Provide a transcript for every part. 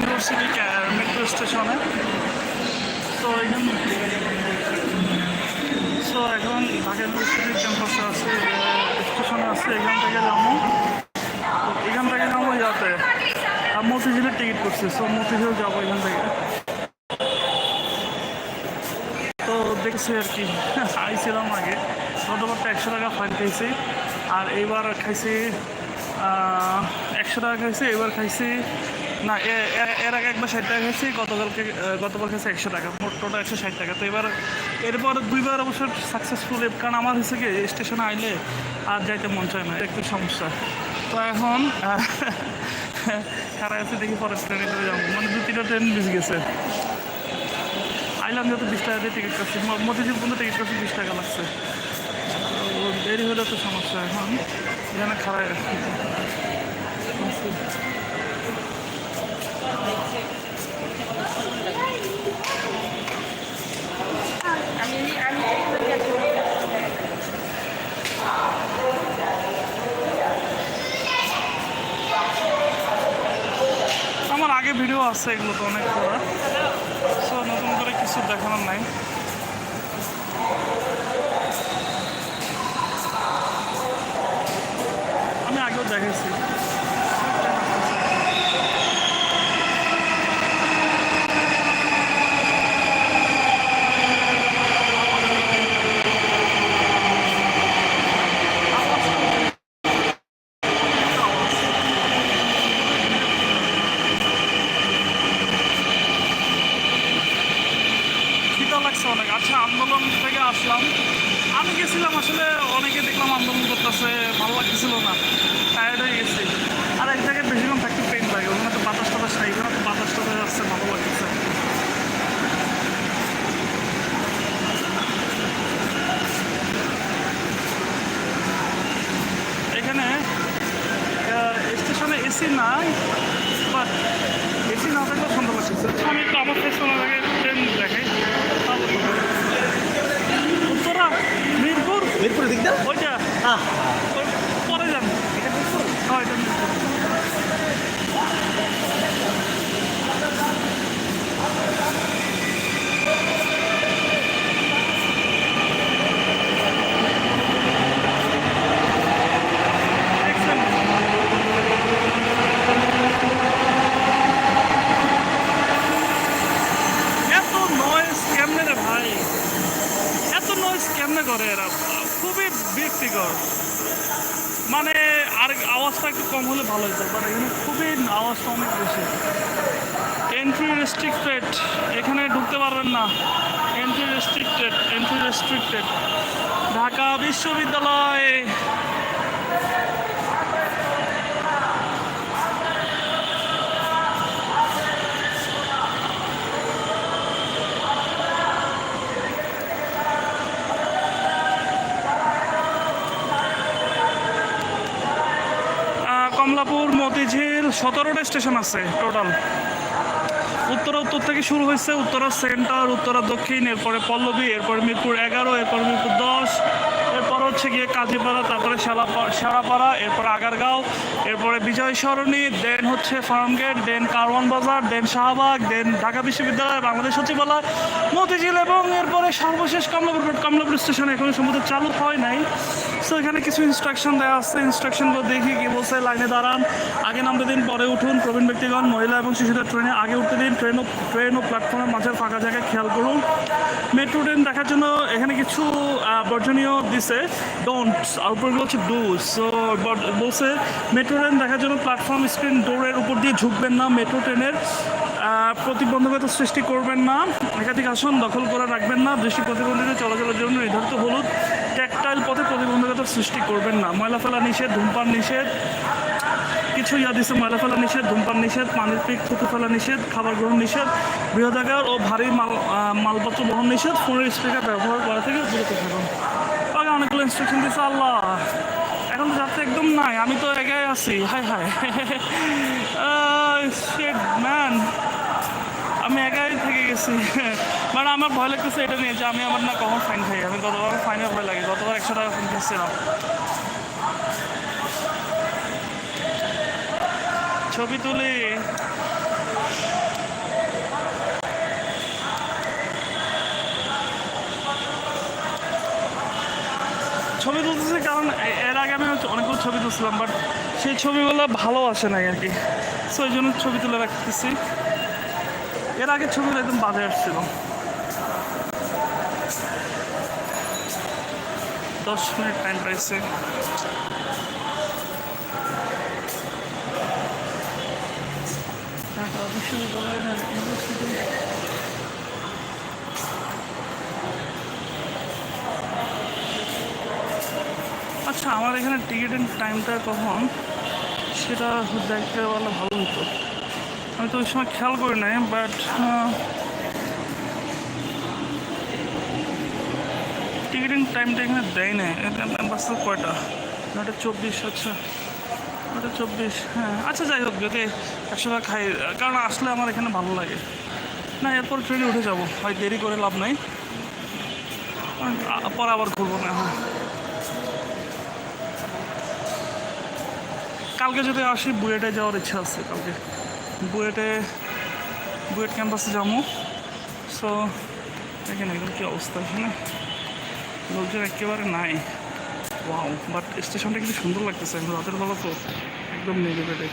University metro স্টেশনে তো এখান সো এখন ঢাকা ইউনিভার্সিটির ক্যাম্পাসে আছে, স্টেশনে আছে, এখান থেকে যাব এখান থেকে যাব ইয়াতে আর মতিঝিলের টিকিট করছি সো মতিঝিল যাব এখান থেকে। তো দেখছি আর কি, আইছিলাম আগে। গতবারটা একশো টাকা ফাইন খাইছি। আর এইবার খাইছি একশো টাকা খাইছি এবার খাইছি না এর আগে একবার ষাট টাকা খাইছি গতকালকে আহ, গতবার একশো টাকা মোট টোটাল একশো ষাট টাকা। তো এবার এরপর দুইবার অবশ্য সাকসেসফুল কারণ আমার হয়েছে কি স্টেশনে আইলে আর যাইতে মন চায় না একটু সমস্যা। তো এখন খারাপ আছে দেখি পরে ট্রেনে করে যাব। মানে দু তিনটা ট্রেন মিস গেছে। আইলাম যেহেতু বিশ টাকা দিয়ে টিকিট করছি ম- মতিঝিল পর্যন্ত টিকিট করছি বিশ টাকা লাগছে। দেরি হলে তো সমস্যা এখন। এখানে খারাপ আমার আগে ভিডিও আছে এগুলো তো অনেক করা সো নতুন করে কিছু দেখানোর নাই। আমি আগেও দেখেছি লাগছে অনেক। আচ্ছা আন্দোলন থেকে আসলাম। আমি গেছিলাম আসলে, অনেকে দেখলাম আন্দোলন করতেছে, ভালো লাগতেছিল না টায়ার্ড হয়ে গেছি। আর এক জায়গায় বেশিক্ষণ থাকতে পেন লাগে, ওখানে তো বাতাস টাতাস নাই এখানে তো বাতাস টাতাস আসছে, ভালো লাগতেছে। এখানে স্টেশনে এসি নাই বাট এসি না থাকলেও সুন্দর লাগতেছে আমি একটু আমার স্টেশনের আগে ট্রেন দেখাই তাহলে বুঝবে। উত্তরা মিরপুর মিরপুর দিক দাও ওইটা হ্যাঁ ওই পরে হ্যাঁ এটা কেমনে রে ভাই? এত নয়েজ কেমনে করে এরা? খুবই বিরক্তিকর মানে আর আওয়াজটা একটু কম হলে ভালো হতো বাট এখানে খুবই আওয়াজটা অনেক বেশি। এন্ট্রি রেস্ট্রিক্টেড এখানে ঢুকতে পারবেন না। Entry restricted entry restricted Dhaka বিশ্ববিদ্যালয়। কমলাপুর মতিঝিল সতেরোটা স্টেশন আছে টোটাল। উত্তরা উত্তর থেকে শুরু হয়েছে, উত্তরা সেন্টার, উত্তরা দক্ষিণ, এরপরে পল্লবী, এরপরে মিরপুর এগারো, এরপরে মিরপুর দশ হচ্ছে গিয়ে কাজীপাড়া, তারপরে শালাপা- সারাপাড়া এরপর আগারগাঁও, এরপরে বিজয় সরণি দেন হচ্ছে ফার্মগেট, দেন কারওয়ান বাজার, দেন শাহবাগ, দেন ঢাকা বিশ্ববিদ্যালয় বাংলাদেশ সচিবালয়, মতিঝিল এবং এরপরে সর্বশেষ কমলাপুর রোড কমলাপুর স্টেশন এখনও সম্ভবত চালু হয় নাই। সো এখানে কিছু ইনস্ট্রাকশন দেওয়া আছে। ইনস্ট্রাকশনগুলো দেখি কি বলছে, লাইনে দাঁড়ান। আগে নামতে দিন, পরে উঠুন। প্রবীণ ব্যক্তিগণ, মহিলা এবং শিশুদের ট্রেনে আগে উঠতে দিন। ট্রেন ও ট্রেন ও প্ল্যাটফর্মের মাঝের ফাঁকা জায়গায় খেয়াল করুন। মেট্রো ট্রেন দেখার জন্য এখানে কিছু বর্জনীয় দিছে। ডোন্ট আর উপরগুলো হচ্ছে ডু সো বলছে মেট্রো ট্রেন দেখার জন্য প্ল্যাটফর্ম স্ক্রিন ডোরের উপর দিয়ে ঝুঁকবেন না মেট্রো ট্রেনের প্রতিবন্ধকতা সৃষ্টি করবেন না, একাধিক আসন দখল করে রাখবেন না, দৃষ্টি প্রতিবন্ধীদের চলাচলের জন্য নির্ধারিত হলুদ ট্যাকটাইল পথে প্রতিবন্ধকতা সৃষ্টি করবেন না। ময়লা ফেলা নিষেধ, ধূমপান নিষেধ, কিছু ইয়া দিচ্ছে ময়লা ফেলা নিষেধ, ধূমপান নিষেধ, পানির পিক, থুতু ফেলা নিষেধ, খাবার গ্রহণ নিষেধ বৃহদাগার ও ভারী মাল মালপত্র বহন নিষেধ, ফোনের স্পিকার ব্যবহার করা থেকে বিরত থাকুন। ইনস্ট্রাকশন দিচ্ছে আল্লাহ। এখন তো যাত্রা একদম নাই, আমি তো একাই আছি। হাই হাই ম্যান আমি একাই থেকে গেছি। মানে আমার ভয় লাগতেছে এটা নিয়ে যে আমি আমার না কখন ফাইন খাই আমি গতবার ফাইনে ভয় লাগে, গতবার একশো টাকা ফাইন খেয়েছিলাম ছবি তুলি। ছবি তুলতেছি কারণ এর আগে আমি অনেকগুলো ছবি তুলছিলাম বাট সেই ছবিগুলো ভালো আসে নাই আর কি। সো এই জন্য ছবি তুলে রাখতেছি। এর আগে ছবিগুলো একদম বাজে আসছিল। দশ মিনিট টাইম পাইছে। বিশ্ববিদ্যালয়ের আচ্ছা আমার এখানে টিকিটের টাইমটা কখন? সেটা দেখতে পারলে ভালো হতো। আমি তো ওই সময় খেয়াল করি নাই বাট টিকিটিং টাইমটা এখানে দেয় না বাসে কয়টা? নটা চব্বিশ আচ্ছা। নটা চব্বিশ হ্যাঁ। আচ্ছা যাই হোক, যদি একশো টাকা খাই, কারণ আসলে আমার এখানে ভালো লাগে। না, এরপর ট্রেনে উঠে যাব। হয় দেরি করে লাভ নাই। পরে আবার ঘুরবো না হ্যাঁ কালকে যদি আসি, বুয়েটে যাওয়ার ইচ্ছা আছে কালকে। বুয়েটে, বুয়েট ক্যাম্পাসে যাব। সো দেখেন এখন কী অবস্থা এখানে লোকজন একেবারে নাই। ওয়াও বাট স্টেশনটা কিন্তু সুন্দর লাগতেছে। রাতের বেলা তো একদম নেবে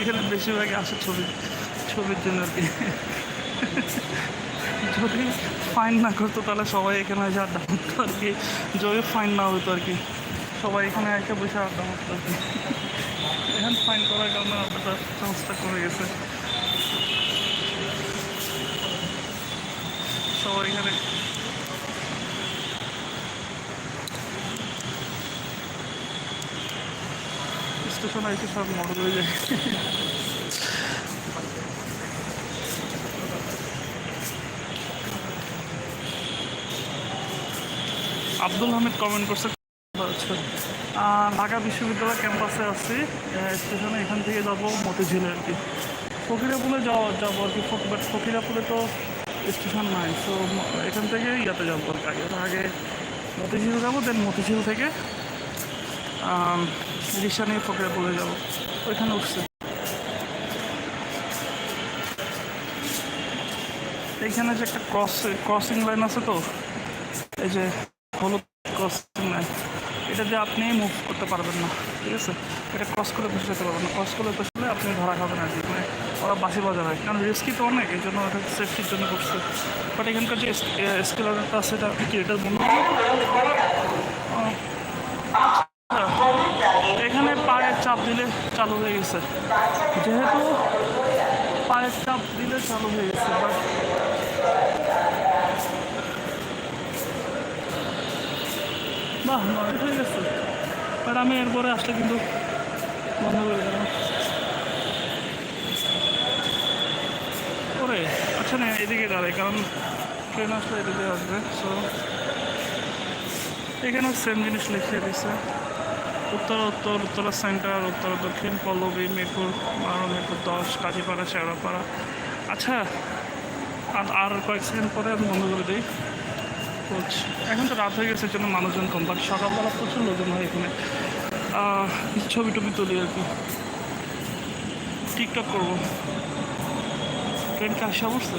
এখানে বেশিরভাগ আসে ছবি, ছবির জন্য আর কি। যদি ফাইন না করতো তাহলে সবাই এখানে এসে আড্ডা মারতো আর কি। যদি ফাইন না হতো আর কি, সবাই এখানে এসে বসে আড্ডা মারতো আর কি। এখন ফাইন করার কারণে আড্ডাটা চান্সটা কমে গেছে। সবাই এখানে স্টেশনে এসে সব মডেল হয়ে যায়। আব্দুল হামিদ কমেন্ট করছে ঢাকা বিশ্ববিদ্যালয় ক্যাম্পাসে আছি স্টেশনে এখান থেকে যাব মতিঝিলে আর কি। ফকিরাপুলে যাওয়া যাব আর কি বাট ফকিরাপুলে তো স্টেশন নাই, তো এখান থেকে ইয়াতে যাব আর কি, আগে আগে মতিঝিল যাব দেন মতিঝিল থেকে রিক্সা নিয়ে ফকিরাপুলে যাব। ওইখানে উঠছে। এইখানে যে একটা ক্রস ক্রসিং লাইন আছে তো, এই যে হলুদ ক্রসিং লাইন এটা দিয়ে আপনি মুভ করতে পারবেন না, ঠিক আছে? এটা ক্রস করে বসে যেতে পারবেন না। ক্রস করে বসলে আপনি ধরা খাবেন আর কি মানে ওরা বাসি বাজার হয়। কারণ রিস্কি তো অনেক, এই জন্য ওটা সেফটির জন্য করছে। বাট এখানকার যে স্কেলারটা আছে, এটা কি এটা চাপ দিলে চালু হয়ে গেছে। যেহেতু পায়ের চাপ দিলে চালু হয়ে গেছে বাট বাহ নয় হয়ে গেছে। বাট আমি এরপরে আসলে কিন্তু বন্ধ করে দেবো ওরে আচ্ছা না, এদিকে দাঁড়াই, কারণ ট্রেন আসলে এদিকে আসবে সো এখানে সেম জিনিস লিখে দিছে। উত্তর উত্তর, উত্তরা সেন্টার উত্তর, দক্ষিণ পল্লবী মিরপুর, বারো, মিরপুর দশ, কাজীপাড়া, শেওড়াপাড়া। আচ্ছা আর আর কয়েক সেকেন্ড পরে আমি বন্ধ করে দিই। এখন তো রাত হয়ে গেছে জন্য মানুষজন কম বাট সকালবেলা প্রচুর লোকজন হয় এখানে। ছবি টবি তুলি আর কি। টিকটক করব। ট্রেন কি বসছে